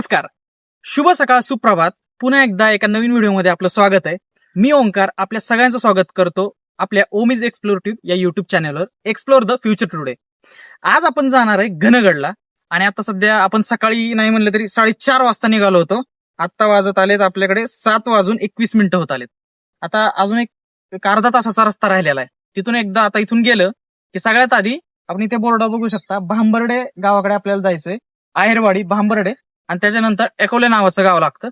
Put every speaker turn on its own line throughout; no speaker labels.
नमस्कार. शुभ सकाळ सुप्रभात. पुन्हा एकदा एका नवीन व्हिडिओमध्ये आपलं स्वागत आहे. मी ओंकार आपल्या सगळ्यांचं स्वागत करतो आपल्या ओमिज एक्सप्लोर ट्यूब या युट्यूब चॅनलवर एक्सप्लोर द फ्युचर टुडे आज आपण जाणार आहे घनगडला. आणि आता सध्या आपण सकाळी नाही म्हणलं तरी साडेचार वाजता निघालो होतो. आत्ता वाजत आलेत आपल्याकडे सात वाजून एकवीस मिनिटं होत आलेत. आता अजून एक एक अर्धा तासाचा रस्ता राहिलेला आहे. तिथून एकदा आता इथून गेलं की सगळ्यात आधी आपण इथे बोर्ड बघू शकता भांबर्डे गावाकडे आपल्याला जायचंय. आहेरवाडी भांबर्डे. आणि त्याच्यानंतर एकोले नावाचं गाव लागतं.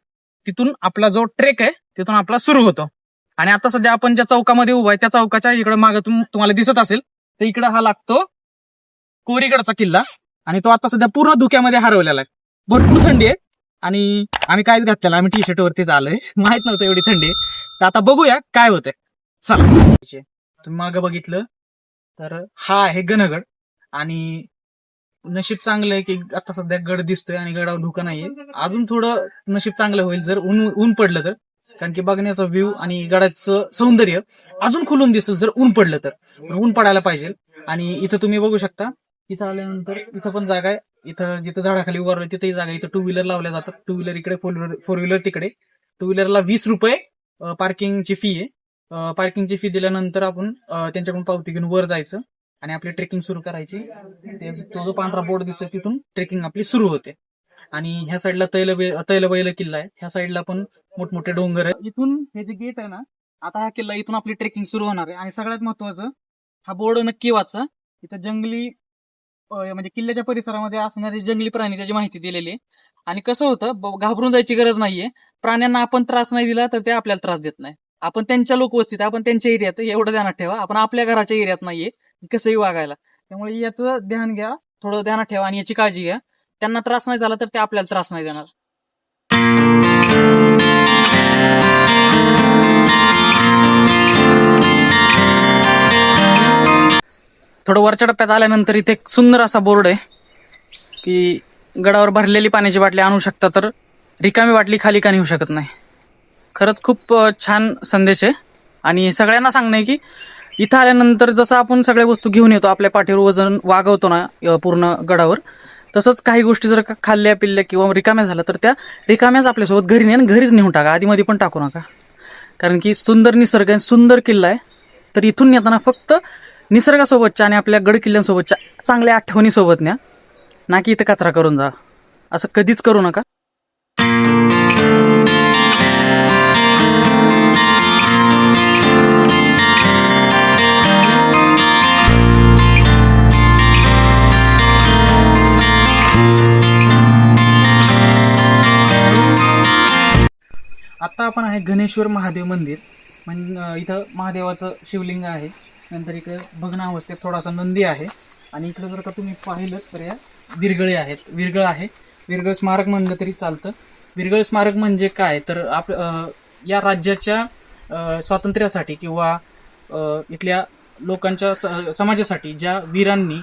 तिथून आपला जो ट्रेक आहे तिथून आपला सुरू होतो. आणि आता सध्या आपण ज्या चौकामध्ये उभा आहे त्या चौकाच्या इकडे मागे तुम्हाला दिसत असेल तर इकडे हा लागतो कोरीगडचा किल्ला. आणि तो आता सध्या पूर्ण धुक्यामध्ये हरवलेला आहे. भरपूर थंडी आहे. आणि आम्ही काहीच घातलेलं आम्ही टी शर्ट वरतीच आलोय माहीत नव्हतं एवढी थंडी आहे. तर आता बघूया काय होतंय. चला. तुम्ही मागं बघितलं तर हा आहे गणगड आणि नशीब चांगलं आहे की आता सध्या गड दिसतोय आणि गडावर धुका नाहीये. अजून थोडं नशीब चांगलं होईल जर ऊन ऊन पडलं तर. कारण की बघण्याचा व्ह्यू आणि गडाचं सौंदर्य अजून खुलून दिसेल जर ऊन पडलं तर. ऊन पडायला पाहिजे. आणि इथं तुम्ही बघू शकता इथं आल्यानंतर इथं पण जागा आहे. इथं जिथं झाडाखाली उभारलं तिथेही जागा इथं टू व्हीलर लावल्या जातात. टू व्हीलर इकडे फोर व्हीलर फोर व्हीलर तिकडे. टू व्हीलरला वीस रुपये पार्किंगची फी आहे. पार्किंगची फी दिल्यानंतर आपण त्यांच्याकडून पावती घेऊन वर जायचं. आणि आपली ट्रेकिंग सुरू करायची. ते- तो जो पांढरा बोर्ड दिसतो तिथून ट्रेकिंग आपली सुरू होते. आणि ह्या साईडला तैल तैलबैल किल्ला आहे. ह्या साईडला पण मोठमोठे डोंगर आहे इथून हे जे गेट आहे ना आता हा किल्ला इथून आपली ट्रेकिंग सुरू होणार आहे. आणि सगळ्यात महत्वाचं हा बोर्ड नक्की वाचा. इथं जंगली म्हणजे किल्ल्याच्या परिसरामध्ये असणारे जंगली प्राणी त्याची माहिती दिलेली आहे. आणि कसं होतं घाबरून जायची गरज नाहीये. प्राण्यांना आपण त्रास नाही दिला तर ते आपल्याला त्रास देत नाही. आपण त्यांच्या लोकवस्तीत आपण त्यांच्या एरियात एवढं ध्यानात ठेवा. आपण आपल्या घराच्या एरियात नाहीये. कसंही वागायला. त्यामुळे याचं ध्यान घ्या थोडं ध्यानात ठेवा आणि याची काळजी घ्या. त्यांना त्रास नाही झाला तर ते आपल्याला त्रास नाही देणार. थोडं वरच्या टप्प्यात आल्यानंतर इथे एक सुंदर असा बोर्ड आहे की गडावर भरलेली पाण्याची बाटली आणू शकता तर रिकामी बाटली खाली का नेऊ शकत नाही. खरंच खूप छान संदेश आहे. आणि सगळ्यांना सांगणं आहे की इथं आल्यानंतर जसं आपण सगळ्या वस्तू घेऊन येतो आपल्या पाठीवर वजन वागवतो ना पूर्ण गडावर तसंच काही गोष्टी जर का खाल्ल्या पिल्ल्या किंवा रिकाम्या झाल्या तर त्या रिकाम्याच आपल्यासोबत घरी नाही आणि घरीच नेऊन टाका. आधीमध्ये पण टाकू नका. कारण की सुंदर निसर्ग आहे सुंदर किल्ला आहे. तर इथून येताना फक्त निसर्गासोबतच्या आणि आपल्या गड किल्ल्यांसोबतच्या चांगल्या आठवणीसोबत न्या. ना की इथं कचरा करून जा. असं कधीच करू नका. आत्ता आपण आहे गणेश्वर महादेव मंदिर. म्हणजे इथं महादेवाचं शिवलिंग आहे. नंतर इकडे भग्न अवस्थेत थोडासा नंदी आहे. आणि इकडे जर का तुम्ही पाहिलं तर या विरगळे आहेत. विरगळ आहे. विरगळ स्मारक म्हणलं तरी चालतं. विरगळ स्मारक म्हणजे काय? तर आप या राज्याच्या स्वातंत्र्यासाठी किंवा इथल्या लोकांच्या स- समाजासाठी ज्या वीरांनी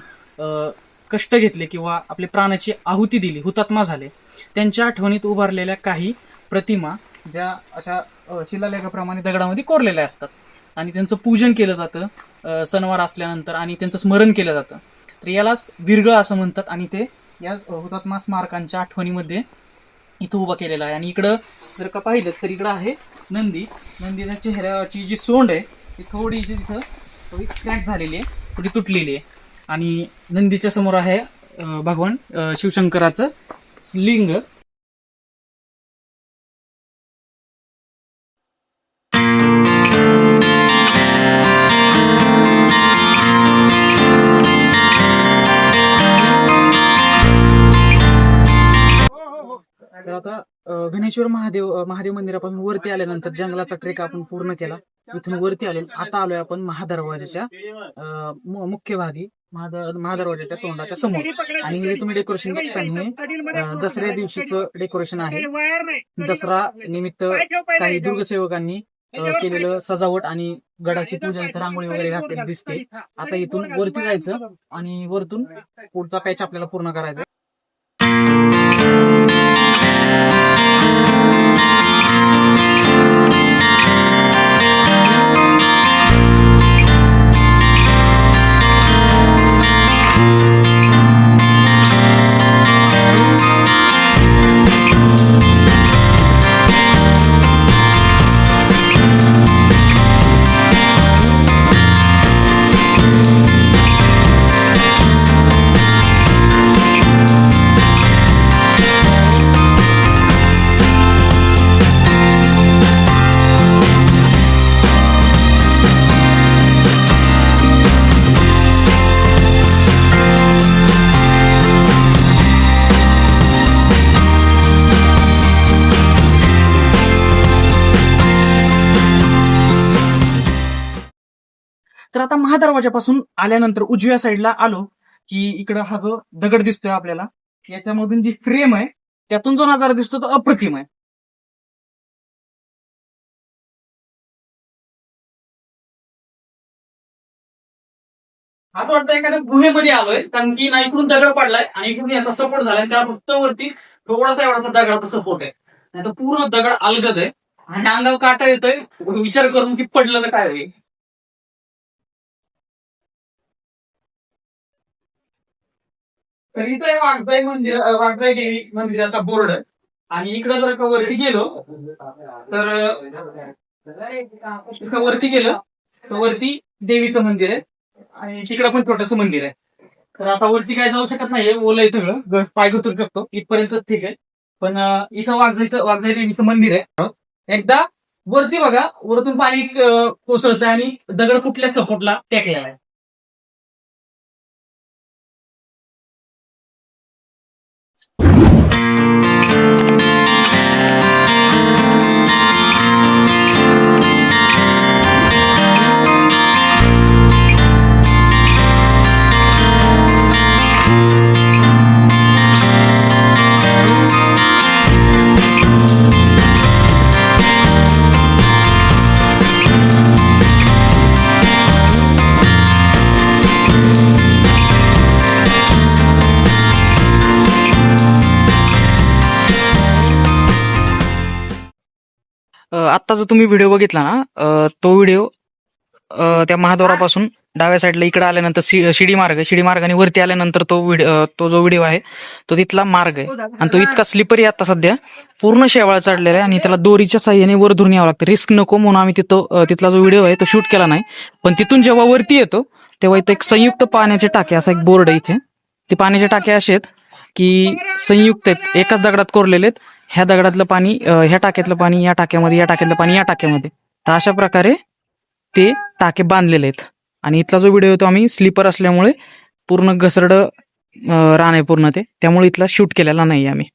कष्ट घेतले किंवा आपले प्राणाची आहुती दिली हुतात्मा झाले त्यांच्या आठवणीत उभारलेल्या काही प्रतिमा ज्या अशा शिलालेखाप्रमाणे दगडामध्ये कोरलेल्या असतात. आणि त्यांचं पूजन केलं जातं सणवार असल्यानंतर आणि त्यांचं स्मरण केलं जातं. तर यालाच विरगळ असं म्हणतात आणि ते या हुतात्मा स्मारकांच्या आठवणीमध्ये इथं उभा केलेला आहे. आणि इकडं जर का पाहिलं तर इकडं आहे नंदी. नंदीच्या चेहऱ्याची जी सोंड आहे ती थोडी जी तिथं थोडी क्रॅक झालेली आहे थोडी तुटलेली आहे. आणि नंदीच्या समोर आहे भगवान शिवशंकराचं लिंग. ज्ञानेश्वर महादेव महादेव मंदिरापासून वरती आल्यानंतर जंगलाचा ट्रेक आपण पूर्ण केला. इथून वरती आलो. आता आलोय आपण महादरवाजाच्या मुख्य भागी महादरवाजाच्या तोंडाच्या समोर. आणि हे तुम्ही डेकोरेशन बघताय हे दसऱ्या दिवशीचं डेकोरेशन आहे. दसरा निमित्त काही दुर्गसेवकांनी केलेलं सजावट आणि गडाची पूजा इथं रांगोळी वगैरे घातलेली दिसते. आता इथून वरती जायचं आणि वरतून पुढचा पॅच आपल्याला पूर्ण करायचा तर आता महादरवाजापासून आल्यानंतर उजव्या साईडला आलो की इकडं हा जो दगड दिसतोय आपल्याला याच्यामधून जी फ्रेम आहे त्यातून जो नजारा दिसतो तो अप्रतिम आहे. आता वाटतं एखाद्या गुहेमध्ये आलोय कारण की ना इकडून दगड पडलाय आणि इकडून याचा सपोर्ट झालाय त्या फक्त वरती थोडासा एवढा दगडाचा सपोर्ट आहे. नाही तर पूर्ण दगड अलगद आहे. आणि अंगावर काटा येतोय विचार करून की पडलं तर काय होईल? तर इथं वाघजाई मंदिर अं, वाघजाई देवी मंदिराचा बोर्ड आहे. आणि इकडे जर का वरती गेलो तर इथं वरती गेलं तर वरती देवीचं मंदिर आहे. आणि तिकडं पण छोटस मंदिर आहे. तर आता वरती काय जाऊ शकत नाही ओलं आहे सगळं. पाय घसरू शकतो. इथपर्यंत ठीक आहे. पण इथं वाघजाईचं वाघजाई देवीचं मंदिर आहे. एकदा वरती बघा वरतून पाणी अं, कोसळतंय आणि दगड कुठल्या सपोर्टला टेकलेला आहे. thank you आत्ता जो तुम्ही व्हिडिओ बघितला ना तो व्हिडिओ त्या महाद्वारापासून डाव्या साईडला इकडे आल्यानंतर शिडी मार्ग शिडी मार्गाने वरती आल्यानंतर तो व्हिडिओ तो जो व्हिडिओ आहे तो तिथला मार्ग आहे. आणि तो इतका स्लिपरी आता सध्या. पूर्ण शेवाळ चढलेला आहे आणि त्याला दोरीच्या साह्याने वर धरून यावं लागतं. रिस्क नको म्हणून आम्ही तिथं तिथला जो व्हिडिओ आहे तो शूट केला नाही. पण तिथून जेव्हा वरती येतो तेव्हा इथं एक संयुक्त पाण्याचे टाके असा एक बोर्ड आहे इथे. ते पाण्याचे टाके असे आहेत की संयुक्त आहेत. एकाच दगडात कोरलेले आहेत. ह्या दगडातलं पाणी ह्या टाक्यातलं पाणी या टाक्यामध्ये या टाक्यातलं पाणी या टाक्यामध्ये. तर अशा प्रकारे ते टाके बांधलेले आहेत. आणि इथला जो व्हिडिओ तो आम्ही स्लीपर असल्यामुळे पूर्ण घसरड रान आहे पूर्ण ते. त्यामुळे इथला शूट केलेला नाही आम्ही.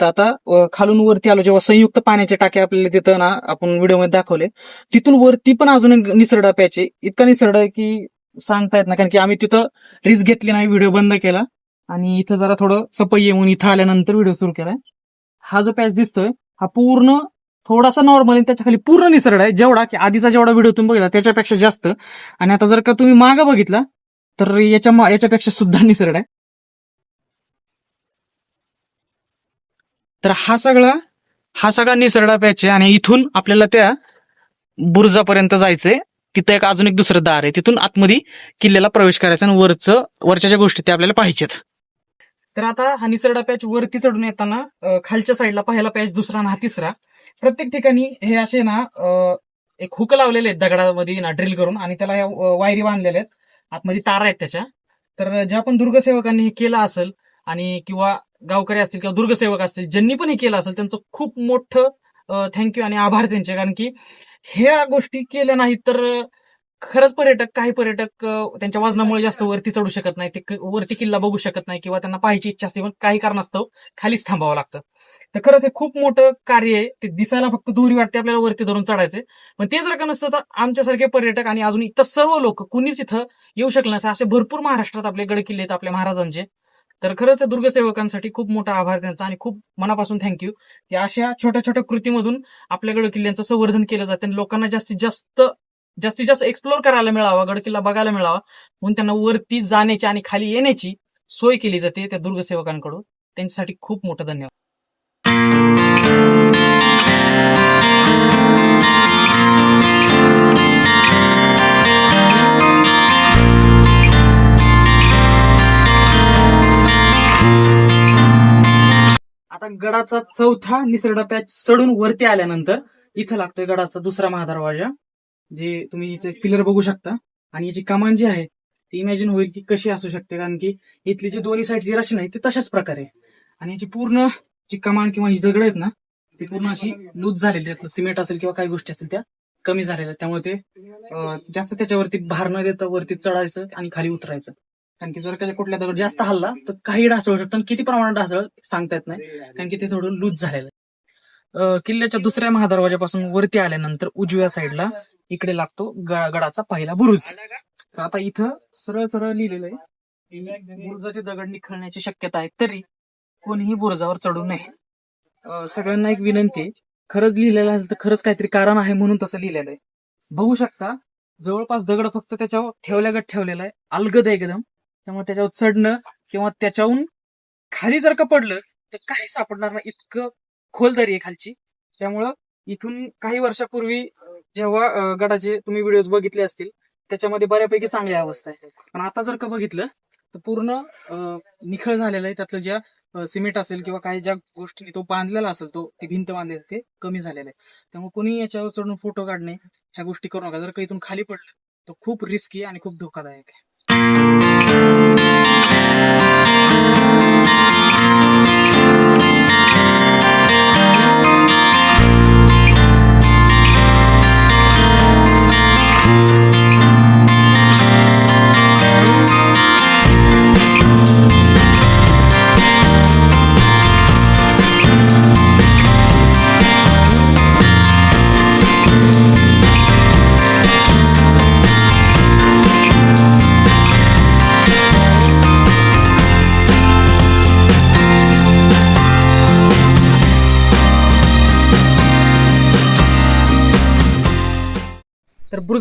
तर आता खालून वरती आलो जेव्हा संयुक्त पाण्याचे टाके आपल्याला तिथं ना आपण व्हिडिओमध्ये दाखवले तिथून वरती पण अजून एक निसरडा प्याचे इतका निसरड आहे की सांगता येत ना कारण की आम्ही तिथं रिस्क घेतली नाही व्हिडिओ बंद केला. आणि इथं जरा थोडं सपई येऊन इथं आल्यानंतर व्हिडिओ सुरू केलाय. हा जो पॅच दिसतोय हा पूर्ण थोडासा नॉर्मल त्याच्याखाली पूर्ण निसर्ड आहे. जेवढा की आधीचा जेवढा व्हिडिओ तुम्ही बघितला त्याच्यापेक्षा जास्त. आणि आता जर का तुम्ही मागं बघितला तर याच्या याच्यापेक्षा सुद्धा निसर्ड आहे. तर हा सगळा हा सगळा निसरडा पॅच आहे आणि इथून आपल्याला त्या बुरुजापर्यंत जायचंय. तिथं एक अजून एक दुसरं दार आहे. तिथून आतमध्ये किल्ल्याला प्रवेश करायचा आणि वरचं वरच्या ज्या गोष्टी त्या आपल्याला पाहिजेत तर आता हा निसरडा पॅच वरती चढून येताना खालच्या साईडला पहिला पॅच दुसरा आणि हा तिसरा. प्रत्येक ठिकाणी हे असे ना एक हुक लावलेले आहेत दगडामध्ये ना ड्रिल करून आणि त्याला ह्या वायरी बांधलेल्या आहेत. आतमध्ये तारा आहेत त्याच्या. तर ज्या पण दुर्गसेवकांनी हे केलं असेल आणि किंवा गावकरी असतील किंवा दुर्गसेवक असतील ज्यांनी पण हे केलं असेल त्यांचं खूप मोठं थँक्यू आणि आभार त्यांचे. कारण की ह्या गोष्टी केल्या नाहीत तर खरंच पर्यटक काही पर्यटक त्यांच्या वजनामुळे जास्त वरती चढू शकत नाही. ते वरती किल्ला बघू शकत नाही किंवा त्यांना पाहायची इच्छा असते पण काही कारणास्तव खालीच थांबावं लागतं. तर खरंच हे खूप मोठं कार्य आहे. ते दिसायला फक्त दोरी वाटते आपल्याला वरती धरून चढायचे. पण ते जर का नसतं तर आमच्यासारखे पर्यटक आणि अजून इतर सर्व लोक कुणीच इथं येऊ शकले नसते असे भरपूर महाराष्ट्रात आपले गड किल्ले आहेत आपल्या महाराजांचे. तर खरंच दुर्गसेवकांसाठी खूप मोठा आभार त्यांचा आणि खूप मनापासून थँक्यू की अशा छोट्या छोट्या कृतीमधून आपल्या गडकिल्ल्यांचं संवर्धन केलं जातं आणि लोकांना जास्तीत जास्त जास्तीत जास्त एक्सप्लोर करायला मिळावा गडकिल्ला बघायला मिळावा. म्हणून त्यांना वरती जाण्याची आणि खाली येण्याची सोय केली जाते त्या दुर्गसेवकांकडून. त्यांच्यासाठी खूप मोठं धन्यवाद. आता गडाचा चौथा निसर्ग पॅच चढून वरती आल्यानंतर इथं लागतोय गडाचा दुसरा महादरवाजा जे तुम्ही इथे पिलर बघू शकता. आणि याची कमान जी आहे ती इमॅजिन होईल की कशी असू शकते कारण की इथली जी दोन्ही साईडची रचना आहे ती तशाच प्रकारे आणि याची पूर्ण जी कमान किंवा ही दगड आहेत ना ती पूर्ण अशी लूज झालेली त्यातलं सिमेंट असेल किंवा काही गोष्टी असतील त्या कमी झालेल्या त्यामुळे ते जास्त त्याच्यावरती भार न देता वरती चढायचं आणि खाली उतरायचं. कारण की जर का कुठल्या दगड जास्त हल्ला तर काही ढासळू शकतं आणि किती प्रमाणात ढासळ सांगता येत नाही. कारण की ते थोडं लूज झालेलं आहे. अं, किल्ल्याच्या दुसऱ्या महादरवाजापासून वरती आल्यानंतर उजव्या साईडला इकडे लागतो ग- गडाचा पहिला बुरुज. तर आता इथं सरळ सरळ लिहिलेलं आहे. बुरुजाचे दगड निखळण्याची शक्यता आहे तरी कोणीही बुरुजावर चढू नये. अं, सगळ्यांना एक विनंती आहे. खरंच लिहिलेलं असेल तर खरंच काहीतरी कारण आहे म्हणून तसं लिहिलेलं आहे. बघू शकता जवळपास दगड फक्त त्याच्यावर ठेवल्यागत ठेवलेला आहे. अलगद आहे एकदम. त्यामुळे त्याच्यावर चढणं किंवा त्याच्याहून खाली जर का पडलं तर काही सापडणार नाही. इतकं खोल दरी आहे खालची. त्यामुळं इथून काही वर्षापूर्वी जेव्हा गडाचे तुम्ही व्हिडिओज बघितले असतील त्याच्यामध्ये बऱ्यापैकी चांगली अवस्था आहे पण आता जर का बघितलं तर पूर्ण निखळ झालेलं आहे. त्यातलं ज्या सिमेंट असेल किंवा काही ज्या गोष्टी तो बांधलेला असेल तो ती भिंत बांधलेली ते कमी झालेलं आहे. त्यामुळे कोणी याच्यावर चढून फोटो काढणे ह्या गोष्टी करू नका. जर का इथून खाली पडलं तर खूप रिस्की आणि खूप धोकादायक आहे. तर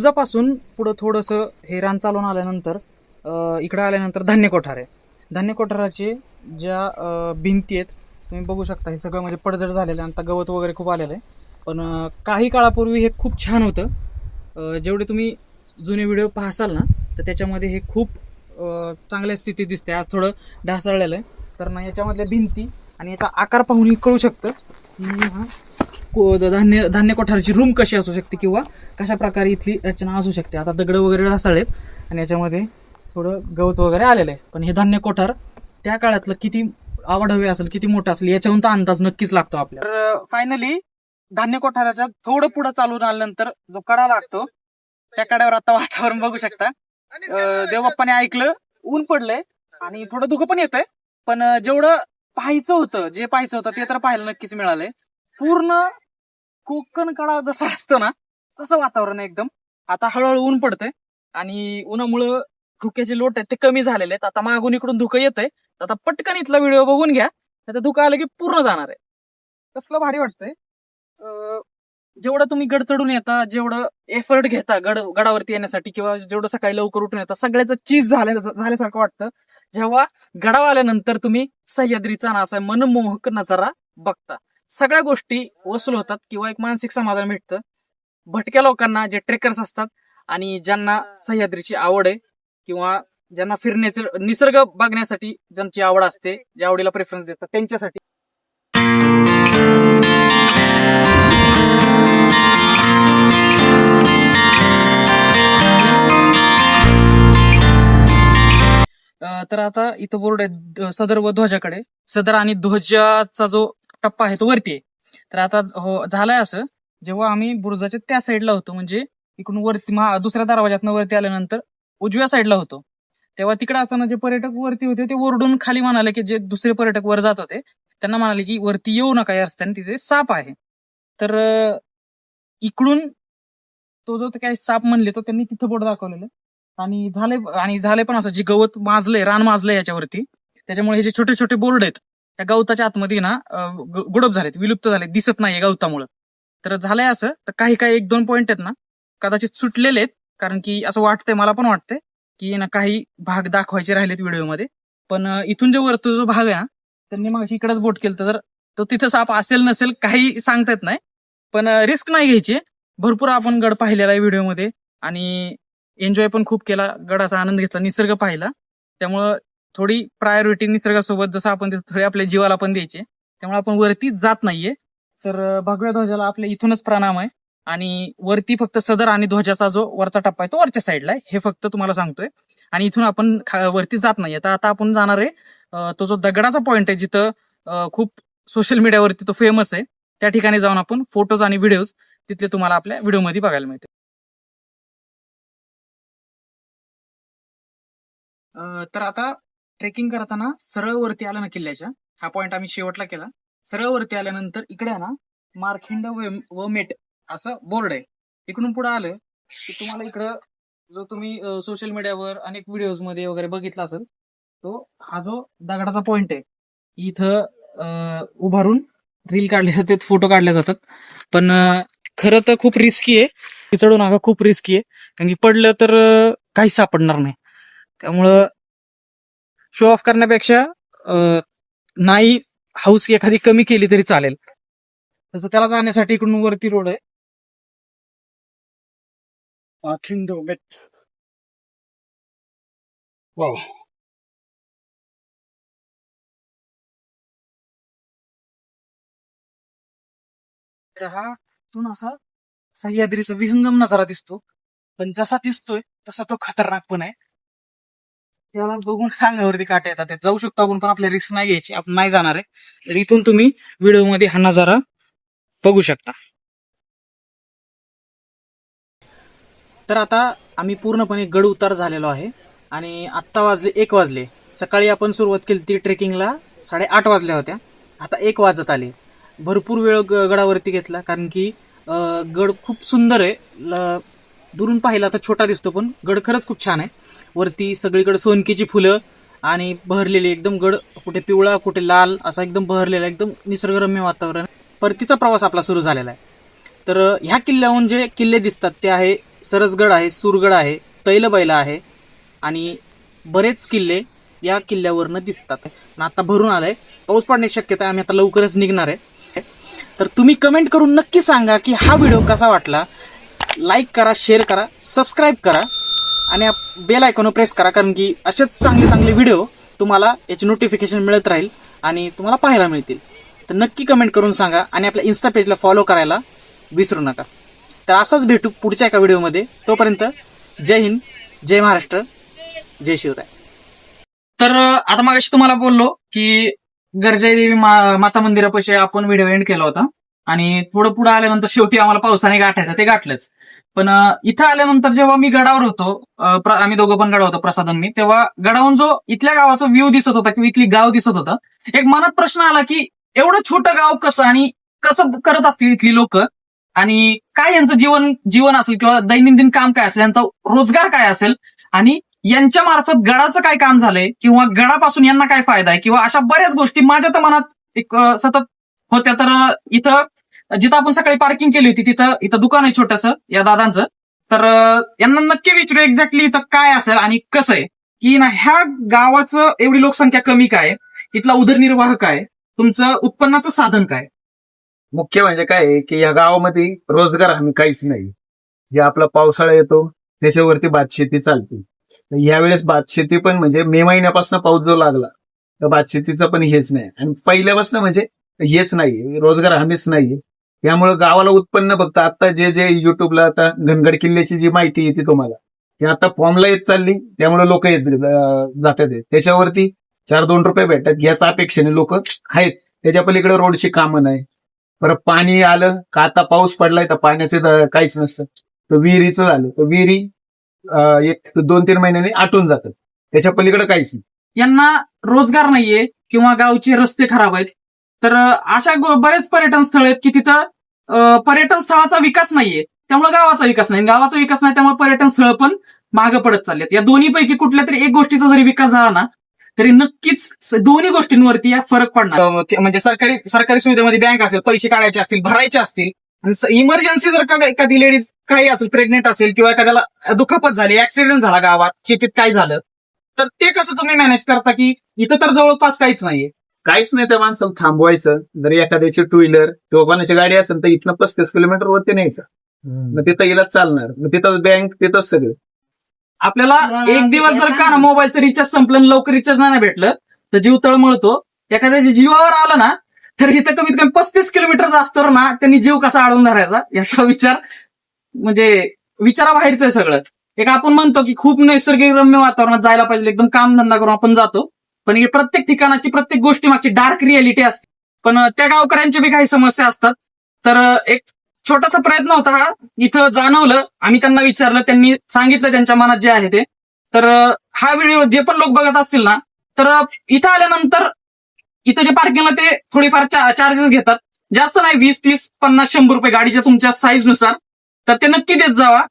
तुळजापासून पुढं थोडंसं हे रान चालून आल्यानंतर इकडं आल्यानंतर धान्य कोठार. आहे धान्य कोठाराचे ज्या भिंती आहेत तुम्ही बघू शकता हे सगळं म्हणजे पडझड झालेलं आहे. आता गवत वगैरे खूप आलेलं आहे. पण काही काळापूर्वी हे खूप छान होतं. जेवढे तुम्ही जुने व्हिडिओ पाहसाल ना तर त्याच्यामध्ये हे खूप चांगल्या स्थितीत दिसते. आज थोडं ढासळलेलं आहे. तर ना याच्यामधल्या भिंती आणि याचा आकार पाहून कळू शकतं की हा को- धान्य धान्य कोठाराची रूम कशी असू शकते किंवा कशा प्रकारे इथली रचना असू शकते? आता दगड वगैरे ढासळेत आणि याच्यामध्ये थोडं गवत वगैरे आलेलं आहे. पण हे धान्य कोठार त्या काळातलं किती आवड असेल किती मोठं असेल याच्याहून तर अंदाज नक्कीच लागतो आपल्याला. तर फायनली धान्य कोठाराच्या थोडं पुढे चालून आल्यानंतर जो कडा लागतो त्या कड्यावर आता वातावरण बघू शकता. देवबाप्पाने ऐकलं ऊन पडलंय आणि थोडं दुःख पण येतंय. पण जेवढं पाहायचं होतं जे पाहायचं होतं ते तर पाहायला नक्कीच मिळालंय. पूर्ण कोकण कडा जसा असतो ना तसं वातावरण आहे एकदम. आता हळूहळू ऊन पडतंय आणि उन्हामुळं धुक्याचे लोट आहेत ते कमी झालेले आहेत. आता मागून इकडून धुकं येतंय. आता पटकन इथला व्हिडिओ बघून घ्या आता धुकं आलं की पूर्ण जाणार आहे. कसलं भारी वाटतंय. जेवढं तुम्ही गड चढून येता जेवढं एफर्ट घेता गड गडावरती येण्यासाठी किंवा जेवढं सकाळी लवकर उठून येता सगळ्याचं चीज झाल्या झाल्यासारखं वाटतं. जेव्हा गडावर आल्यानंतर तुम्ही सह्याद्रीचा ना असा मनमोहक नजारा बघता. सगळ्या गोष्टी वसूल होतात किंवा एक मानसिक समाधान भेटतं. भटक्या लोकांना जे ट्रेकर्स असतात आणि ज्यांना सह्याद्रीची आवड आहे किंवा ज्यांना फिरण्याचं निसर्ग बघण्यासाठी ज्यांची आवड असते ज्या आवडीला प्रेफरन्स देतात त्यांच्यासाठी. तर आता इथं बोर्ड आहे सदर व ध्वजाकडे. सदर आणि ध्वजाचा जो टप्पा आहे तो वरती आहे. तर आता हो झालंय असं. जेव्हा आम्ही बुरुजाच्या त्या साईडला होतो म्हणजे इकडून वरती महा- दुसऱ्या दरवाज्यातनं वरती आल्यानंतर उजव्या साईडला होतो. तेव्हा तिकडे असताना जे पर्यटक वरती होते ते ओरडून खाली म्हणाले की जे दुसरे पर्यटक वर जात होते त्यांना म्हणाले की वरती येऊ नका या रस्त्याने तिथे साप आहे. तर इकडून तो जो काही साप म्हणले तो त्यांनी तिथं बोर्ड दाखवलेलं. आणि झाले आणि झाले पण असं जे गवत माजलंय रान माजलंय याच्यावरती. त्याच्यामुळे हे जे छोटे छोटे बोर्ड आहेत त्या गवताच्या आतमध्ये ना गुडप झालेत विलुप्त झालेत दिसत नाहीये गवतामुळं. तर झालंय असं तर काही काही एक दोन पॉईंट आहेत ना कदाचित सुटलेले आहेत कारण की असं वाटतंय मला पण वाटतंय की ना काही भाग दाखवायचे राहिलेत व्हिडिओमध्ये. पण इथून जे वरतो जो भाग आहे ना त्यांनी मग इकडेच बोट केलं तर तो तिथं साप असेल नसेल काही सांगता येत नाही. पण रिस्क नाही घ्यायची. भरपूर आपण गड पाहिलेला आहे व्हिडिओमध्ये आणि एन्जॉय पण खूप केला गडाचा आनंद घेतला निसर्ग पाहिला. त्यामुळं थोडी प्रायोरिटी निसर्गासोबत जसं आपण ते थोडी आपल्या जीवाला पण द्यायचे त्यामुळे आपण वरती जात नाहीये. तर भगव्या ध्वजाला आपल्या इथूनच प्रणाम आहे. आणि वरती फक्त सदर आणि ध्वजाचा जो वरचा टप्पा आहे तो वरच्या साईडला आहे. हे फक्त तुम्हाला सांगतोय. आणि इथून आपण वरती जात नाहीये. तर आता आपण जाणार आहे तो जो दगडाचा पॉइंट आहे जिथं खूप सोशल मीडियावरती तो फेमस आहे त्या ठिकाणी जाऊन आपण फोटोज आणि व्हिडिओज तिथले तुम्हाला आपल्या व्हिडिओमध्ये बघायला मिळते तर आता ट्रेकिंग करताना सरळ वरती आलं ना किल्ल्याच्या हा पॉईंट आम्ही शेवटला केला. सरळ वरती आल्यानंतर इकडे आहे ना मार्खिंड व- मेट असं बोर्ड आहे. इकडून पुढे आलं की तुम्हाला इकडं जो तुम्ही सोशल मीडियावर अनेक व्हिडिओजमध्ये वगैरे बघितला असेल तो हा जो दगडाचा पॉइंट आहे. इथं उभारून रील काढले जातात फोटो काढले जातात. पण खरं तर खूप रिस्की आहे. चढून हा खूप रिस्की आहे. कारण की पडलं तर काहीच सापडणार नाही. त्यामुळं शो ऑफ करण्यापेक्षा नाही हाऊस एखादी कमी केली तरी चालेल. तसं त्याला जाण्यासाठी इकडून वरती रोड आहे. वाव. तर हा असा सह्याद्रीचा विहंगम नजारा दिसतो. पण जसा दिसतोय तसा तो खतरनाक पण आहे. त्याला बघून सांगावरती काटे येतात. ते जाऊ शकतो आपण पण आपल्या रिस्क नाही घ्यायची. आपण नाही जाणार आहे. तर इथून तुम्ही व्हिडिओमध्ये हा नजारा बघू शकता. तर आता आम्ही पूर्णपणे गड उतार झालेलो आहे. आणि आत्ता वाजले एक वाजले. सकाळी आपण सुरुवात केली ती ट्रेकिंगला साडेआठ वाजल्या होत्या. आता एक वाजत आले. भरपूर वेळ गडावरती घेतला. कारण की गड खूप सुंदर आहे. दुरून पाहिला तर छोटा दिसतो पण गड खरंच खूप छान आहे. वरती सगळीकडे सोनकीची फुलं आणि बहरलेली एकदम गड कुठे पिवळा कुठे लाल असा एकदम बहरलेला एकदम निसर्गरम्य वातावरण. परतीचा प्रवास आपला सुरू झालेला आहे. तर ह्या किल्ल्याहून जे किल्ले दिसतात ते आहे सरसगड आहे सुरगड आहे तैलबैला आहे आणि बरेच किल्ले या किल्ल्यावरनं दिसतात. आता भरून आलंय. पाऊस पडण्याची शक्यता आहे. आम्ही आता लवकरच निघणार आहे. तर तुम्ही कमेंट करून नक्की सांगा की हा व्हिडिओ कसा वाटला? लाईक करा शेअर करा सबस्क्राईब करा. आणि बेल आयकॉन प्रेस करा कारण की असेच चांगले चांगले व्हिडिओ तुम्हाला याची नोटिफिकेशन मिळत राहील आणि तुम्हाला पाहायला मिळतील. तर नक्की कमेंट करून सांगा आणि आपल्या इन्स्टा पेजला फॉलो करायला विसरू नका. तर असाच भेटू पुढच्या एका व्हिडिओमध्ये तोपर्यंत जय हिंद जय महाराष्ट्र जय शिवराय. तर आता मागाशी तुम्हाला बोललो की गरजाई देवी मा- माता मंदिरापाशी आपण व्हिडिओ एंड केला होता. आणि थोडं पुढे आल्यानंतर शेवटी आम्हाला पावसाने गाठायचं ते गाठलंच. पण इथं आल्यानंतर जेव्हा मी गडावर होतो आम्ही दोघं पण गडावर होतो प्रसाद मी तेव्हा गडावून जो इथल्या गावाचा व्ह्यू दिसत होता किंवा इथली गाव दिसत होतं एक मनात प्रश्न आला की एवढं छोटं गाव कसं आणि कसं करत असतील इथली लोक? आणि काय यांचं जीवन जीवन असेल किंवा दैनंदिन काम काय असेल यांचा रोजगार काय असेल? आणि यांच्या मार्फत गडाचं काय काम झालंय किंवा गडापासून यांना काय फायदा आहे? किंवा अशा बऱ्याच गोष्टी माझ्या तर मनात एक सतत होत्या. तर इथं जिथं आपण सकाळी पार्किंग केली होती तिथं इथं दुकान आहे छोटस या दादांचं. तर यांना नक्की विचारू एक्झॅक्टली इथं काय असेल आणि कसं आहे. की ना ह्या गावाचं एवढी लोकसंख्या कमी काय इथला उदरनिर्वाह काय तुमचं उत्पन्नाचं साधन काय
मुख्य म्हणजे काय आहे की या गावामध्ये रोजगार हमी काहीच नाही. जे आपला पावसाळा येतो त्याच्यावरती भातशेती चालते. तर यावेळेस भातशेती पण म्हणजे मे महिन्यापासून पाऊस जो लागला तर भातशेतीचं पण हेच नाही. आणि पहिल्यापासून म्हणजे हेच नाही रोजगार हमीच नाही. त्यामुळे गावाला उत्पन्न फक्त आता जे जे युट्यूबला आता घनगड किल्ल्याची जी माहिती येते तुम्हाला. ती आता फॉर्मला येत चालली त्यामुळे लोक येत जातात त्याच्यावरती चार दोन रुपये भेटतात. याच अपेक्षेने लोक आहेत. त्याच्या पलीकडे रोडची कामं नाही. परत पाणी आलं का आता पाऊस पडलाय तर पाण्याचे काहीच नसतं. तर विहिरीचं झालं. तर विहिरी एक दोन तीन महिन्यांनी आटून जातात. त्याच्या पलीकडे काहीच नाही.
यांना रोजगार नाहीये किंवा गावचे रस्ते खराब आहेत. तर अशा बरेच पर्यटन स्थळ आहेत की तिथं पर्यटन स्थळाचा विकास नाहीये. त्यामुळे गावाचा विकास नाही. गावाचा विकास नाही त्यामुळे पर्यटन स्थळ पण मागे पडत चाललेत. या दोन्हीपैकी कुठल्या तरी एक गोष्टीचा जरी विकास झाला ना तरी नक्कीच दोन्ही गोष्टींवरती या फरक पडणार. म्हणजे सरकारी सरकारी सुविधेमध्ये बँक असेल पैसे काढायचे असतील भरायचे असतील इमर्जन्सी जर का एखादी लेडीज काही असेल प्रेग्नेंट असेल किंवा एखाद्याला दुखापत झाली ऍक्सिडेंट झाला गावात शेतीत काय झालं तर ते कसं तुम्ही मॅनेज करता की इथं तर जवळपास काहीच नाहीये.
काहीच नाही त्या माणसाला थांबवायचं. जर एखाद्याची टू व्हीलर किंवा कोणाची गाडी असेल तर इथनं पस्तीस किलोमीटर वरती न्यायचं. मग तिथं येलाच चालणार. मग तिथं बँक तिथंच सगळं.
आपल्याला एक दिवस जर का ना मोबाईलचं रिचार्ज संपलं आणि लवकर रिचार्ज नाही भेटलं तर जीव तळमळतो एखाद्याच्या जीवावर आलं ना तर इथं कमीत कमी पस्तीस किलोमीटरचा असतो ना त्यांनी जीव कसा अडवून धरायचा? याचा विचार म्हणजे विचाराबाहेरच आहे सगळं. एक आपण म्हणतो की खूप नैसर्गिक रम्य वातावरणात जायला पाहिजे एकदम काम धंदा करून आपण जातो. पण हे प्रत्येक ठिकाणाची प्रत्येक गोष्टी मागची डार्क रियालिटी असते. पण त्या गावकऱ्यांच्या बी काही समस्या असतात. तर एक छोटासा प्रयत्न होता हा. इथं जाणवलं आम्ही त्यांना विचारलं त्यांनी सांगितलं त्यांच्या मनात जे आहे ते. तर हा व्हिडिओ जे पण लोक बघत असतील ना तर इथं आल्यानंतर इथं जे पार्किंगला ते थोडीफार चार्जेस घेतात. जास्त नाही वीस तीस पन्नास शंभर रुपये गाडीच्या तुमच्या साईजनुसार. तर ते नक्की देत जावा.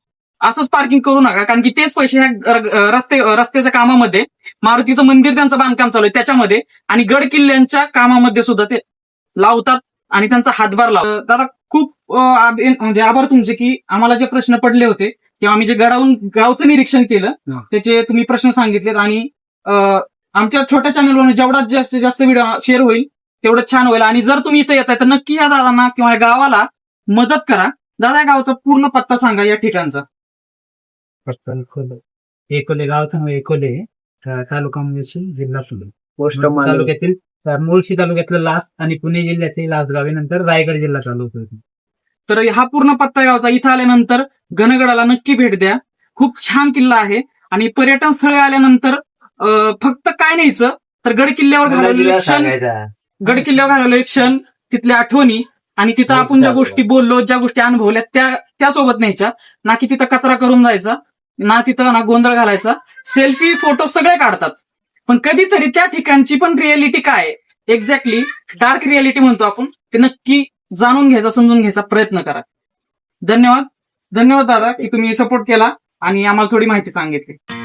असंच पार्किंग करू नका. कारण की तेच पैसे ह्या रस्ते रस्त्याच्या कामामध्ये मारुतीचं मंदिर त्यांचं बांधकाम चालू आहे त्याच्यामध्ये आणि गड किल्ल्यांच्या कामामध्ये सुद्धा ते लावतात आणि त्यांचा हातभार लावतात दादा खूप म्हणजे आभार तुमचे की आम्हाला जे प्रश्न पडले होते किंवा आम्ही जे गडावून गावचं निरीक्षण केलं. त्याचे तुम्ही प्रश्न सांगितलेत आणि आमच्या छोट्या चॅनलवर जेवढा जास्तीत जास्त व्हिडिओ शेअर होईल तेवढं छान होईल. आणि जर तुम्ही इथे येताय तर नक्की या दादांना किंवा या गावाला मदत करा. दादा या गावचा पूर्ण पत्ता सांगा या ठिकाणचा.
एकोले एकोले गाव थांब एकोले तालुका मुळशी जिल्हा
पोस्ट
तालुक्यातील मुळशी तालुक्यातलं लास्ट आणि पुणे जिल्ह्याचे लास्ट गावे नंतर रायगड जिल्हा चालू होतो.
तर हा पूर्ण पत्ता गावचा इथं आल्यानंतर गणगडाला नक्की भेट द्या. खूप छान किल्ला आहे आणि पर्यटन स्थळी आल्यानंतर फक्त काय न्यायचं? तर गड किल्ल्यावर घालवलेले क्षण गड किल्ल्यावर घालवलेले क्षण तिथल्या आठवणी आणि तिथं आपण ज्या गोष्टी बोललो ज्या गोष्टी अनुभवल्या त्या त्यासोबत न्यायच्या. ना की तिथं कचरा करून जायचा. ना तिथं ना गोंधळ घालायचा. सेल्फी फोटो सगळे काढतात. पण कधीतरी त्या ठिकाणची पण रिअलिटी काय? आहे एक्झॅक्टली डार्क रियालिटी म्हणतो आपण. ते नक्की जाणून घ्यायचा समजून घ्यायचा प्रयत्न करा. धन्यवाद. धन्यवाद दादा की तुम्ही सपोर्ट केला आणि आम्हाला थोडी माहिती सांगितली.